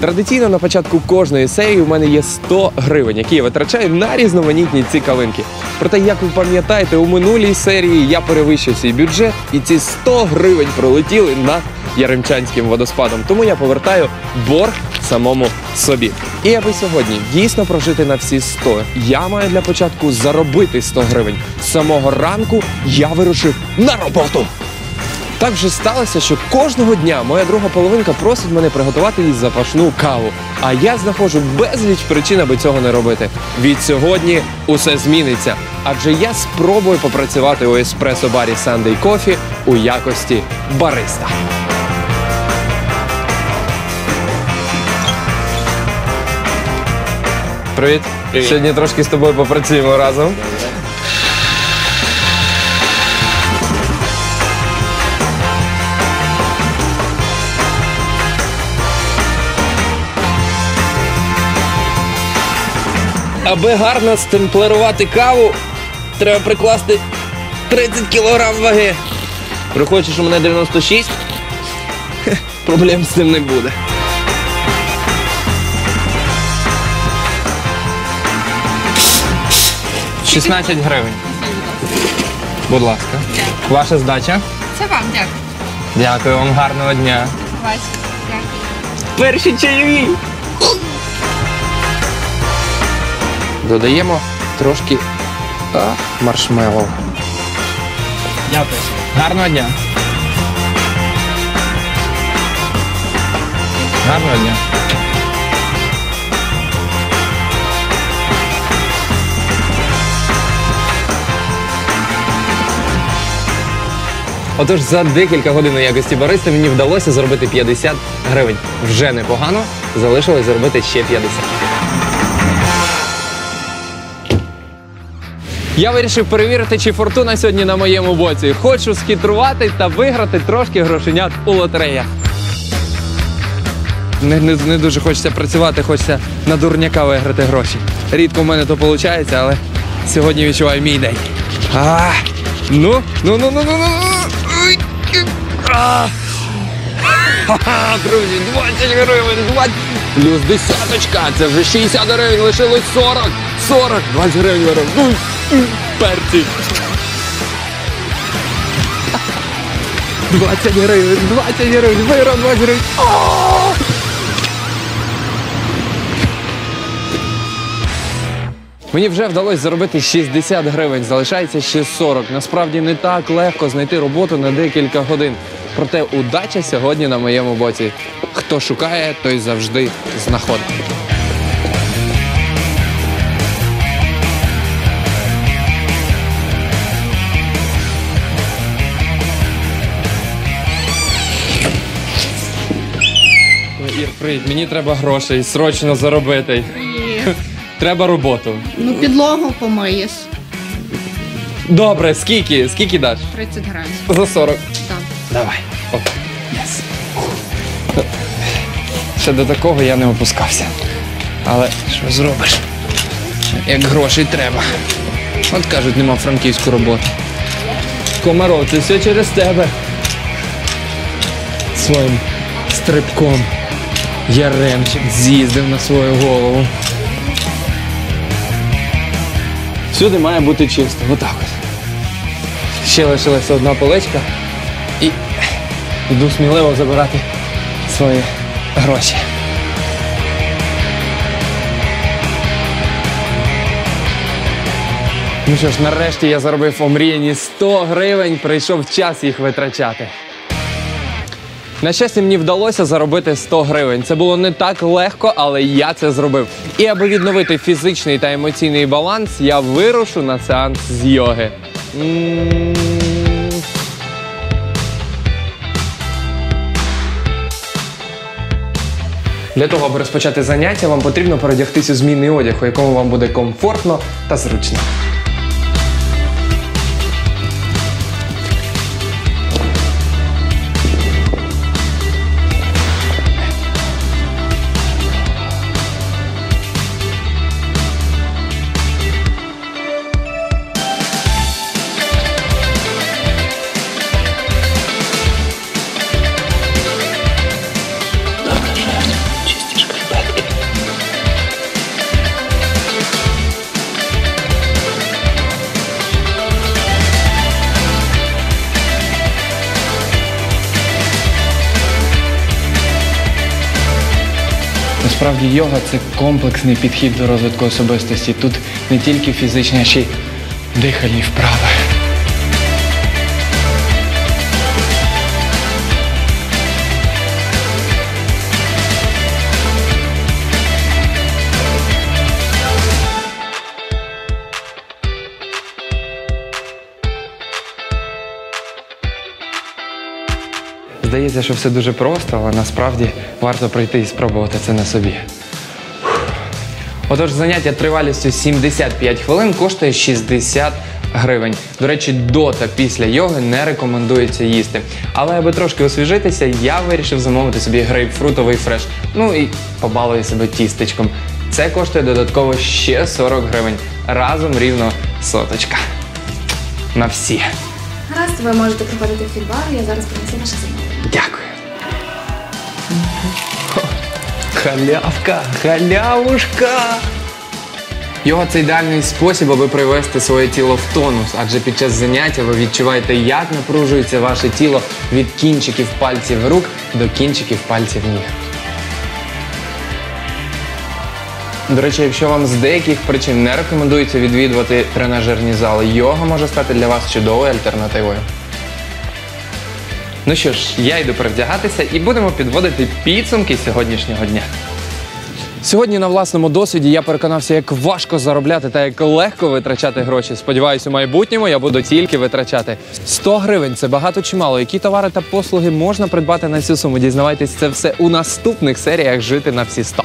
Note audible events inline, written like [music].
Традиційно на початку кожної серії у мене є 100 гривень, які я витрачаю на різноманітні цікавинки. Проте, як ви пам'ятаєте, у минулій серії я перевищив свій бюджет, і ці 100 гривень пролетіли над Яремчанським водоспадом. Тому я повертаю борг самому собі. І аби сьогодні дійсно прожити на всі 100, я маю для початку заробити 100 гривень. З самого ранку я вирушив на роботу. Так вже сталося, що кожного дня моя друга половинка просить мене приготувати їй запашну каву. А я знаходжу безліч причин, аби цього не робити. Від сьогодні усе зміниться, адже я спробую попрацювати у еспресо-барі Sunday Coffee у якості бариста. Привіт. Привіт. Сьогодні трошки з тобою попрацюємо разом. Аби гарно стемплерувати каву, треба прикласти 30 кг ваги. Приходиш, у мене 96, [laughs] проблем з цим не буде. «16 гривень. Будь ласка. Ваша здача. Це вам дякую. Дякую вам, гарного дня. Вася, дякую. Перші чайові. Додаємо трошки а, маршмеллоу. Дякую. Гарного дня. Гарного дня. Отож, за декілька годин у якості бариста мені вдалося заробити 50 гривень. Вже непогано. Залишилось заробити ще 50. Я вирішив перевірити, чи фортуна сьогодні на моєму боці. Хочу схитрувати та виграти трошки грошенят у лотереях. Не, не, не дуже хочеться працювати, хочеться на дурняка виграти гроші. Рідко в мене то виходить, але сьогодні відчуваю мій день. А, ну, ну, ну, ну, ну, ну. Ой, а. Ха-ха, [laughs] Друзі, 20 гривень, 20. Плюс десяточка, це вже 60 гривень, лишилось 40. 40, 20 гривень. Ну, перці. 20 гривень, 20 гривень, вироб 20 гривень. Мені вже вдалося заробити 60 гривень, залишається ще 40. Насправді не так легко знайти роботу на декілька годин. Проте удача сьогодні на моєму боці. Хто шукає, той завжди знаходить. Привіт, мені треба грошей, срочно заробити. [laughs] Треба роботу. Ну, підлогу помиєш. Добре, скільки? Скільки даш? 30 гривень. За 40. Так. Давай. Оп. Єс. Ще до такого я не опускався. Але що зробиш? Як грошей треба. От кажуть, нема франківську роботу. Комаров, це все через тебе. Своїм стрибком. Яремчик з'їздив на свою голову. Всюди має бути чисто. Отак от. Ще лишилася одна поличка. І йду сміливо забирати свої гроші. Ну що ж, нарешті я заробив омріяні 100 гривень, прийшов час їх витрачати. На щастя, мені вдалося заробити 100 гривень. Це було не так легко, але я це зробив. І аби відновити фізичний та емоційний баланс, я вирушу на сеанс з йоги. Для того, аби розпочати заняття, вам потрібно передягтися у змінний одяг, у якому вам буде комфортно та зручно. Насправді йога це комплексний підхід до розвитку особистості. Тут не тільки фізичні, а ще й дихальні вправи. Здається, що все дуже просто, але насправді варто прийти і спробувати це на собі. Отож, заняття тривалістю 75 хвилин коштує 60 гривень. До речі, до та після йоги не рекомендується їсти. Але аби трошки освіжитися, я вирішив замовити собі грейпфрутовий фреш. Ну і побалую себе тістечком. Це коштує додатково ще 40 гривень. Разом рівно соточка. На всі. Гаразд, ви можете приходити в фільбар, я зараз принесу ваше замовлення. Дякую. Халявка, халявушка. Йога це ідеальний спосіб, аби привести своє тіло в тонус, адже під час заняття ви відчуваєте, як напружується ваше тіло від кінчиків пальців рук до кінчиків пальців ніг. До речі, якщо вам з деяких причин не рекомендується відвідувати тренажерні зали, йога може стати для вас чудовою альтернативою. Ну що ж, я йду перевдягатися і будемо підводити підсумки сьогоднішнього дня. Сьогодні на власному досвіді я переконався, як важко заробляти та як легко витрачати гроші. Сподіваюсь, у майбутньому я буду тільки витрачати. 100 гривень це багато чи мало. Які товари та послуги можна придбати на цю суму? Дізнавайтесь це все у наступних серіях Жити на всі 100.